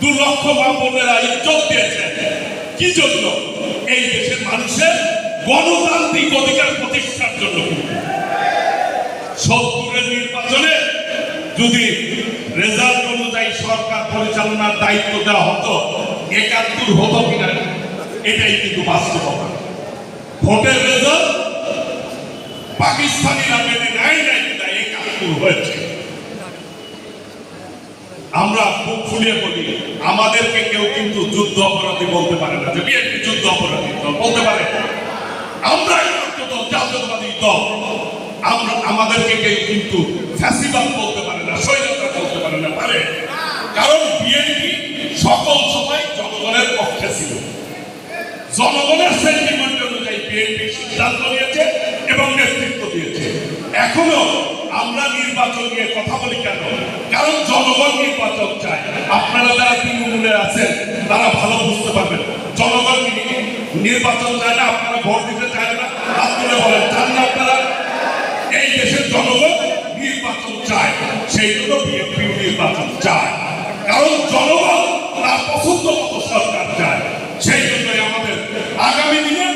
দু লক্ষ কি জন্য? এই দেশের মানুষের গণতান্ত্রিক অধিকার প্রতিষ্ঠার জন্য। সত্তরের নির্বাচনে যদি রেজাল্ট অনুযায়ী সরকার পরিচালনার দায়িত্ব দেওয়া হতো, একাত্তর হতো কিনা, এটাই কিন্তু বাস্তবতা ভোটের রেজাল্ট পাকিস্তানিরা মেনে নেয় নাই একাত্তর হয়েছে। আমরা মুখ ফুলিয়ে বলি আমাদেরকে কেউ কিন্তু যুদ্ধ অপরাধী বলতে পারে না, যে বিএনপি যুদ্ধ অপরাধী দল বলতে পারে। আমরা দল, জাতীয়তাবাদী দল। আমরা, আমাদেরকে কেউ কিন্তু ফ্যাসিবাদ বলতে পারে না স্বৈরতা বলতে পারে না, পারে। কারণ বিএনপি সকল সময় জনগণের পক্ষে ছিল। জনগণের সেন্টিমেন্ট অনুযায়ী বিএনপি সিদ্ধান্ত নিয়েছে এবং নেতৃত্ব দিয়েছে। এখনও আমরা নির্বাচন নিয়ে কথা বলি কেন? কারণ জনগণ নির্বাচন চায়। আপনারা যারা তৃণমূলে আছেন, তারা ভালো বুঝতে পারবেন। জনগণ নির্বাচন চায় না, আপনারা ভোট দিতে চায় না। আপনারা বলেন, চান না আপনারা? এই দেশের জনগণ নির্বাচন চায়, সেই জন্য বিএনপি নির্বাচন চায়। কারণ জনগণ তার পছন্দ মতো সরকার চায়। সেই জন্যই আমাদের আগামী দিনে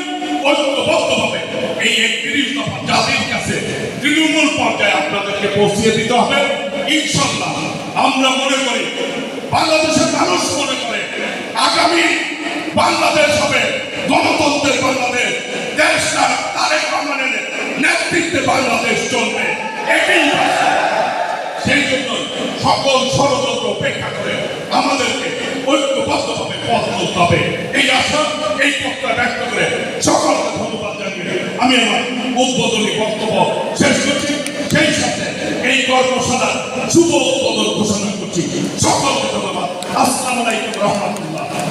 ঐক্যবদ্ধভাবে এই একত্রিশ দফা জাতির কাছে তৃণমূল পর্যায়ে আপনাদেরকে পৌঁছিয়ে দিতে হবে। ইনশাল্লাহ আমরা মনে করি, বাংলাদেশের মানুষ মনে করে, আগামী বাংলাদেশ হবে গণতন্ত্রের বাংলাদেশ দেশটা তারেক রহমানের নেতৃত্বে বাংলাদেশ চলবে। এটাই সেই জন্য সকল ষড়যন্ত্র উপেক্ষা করে আমাদেরকে ঐক্যবদ্ধভাবে পথ চলতে হবে। এই আশা, এই পথটা ব্যক্ত করে সকলকে ধন্যবাদ জানিয়ে আমি আমার উদ্বোধনী বক্তব্য শেষ করছি। সেই সাথে যুব উদ্বোধন ঘোষণা করছি। সকলকে ধন্যবাদ। আসসালামু রহমতুল্লাহ।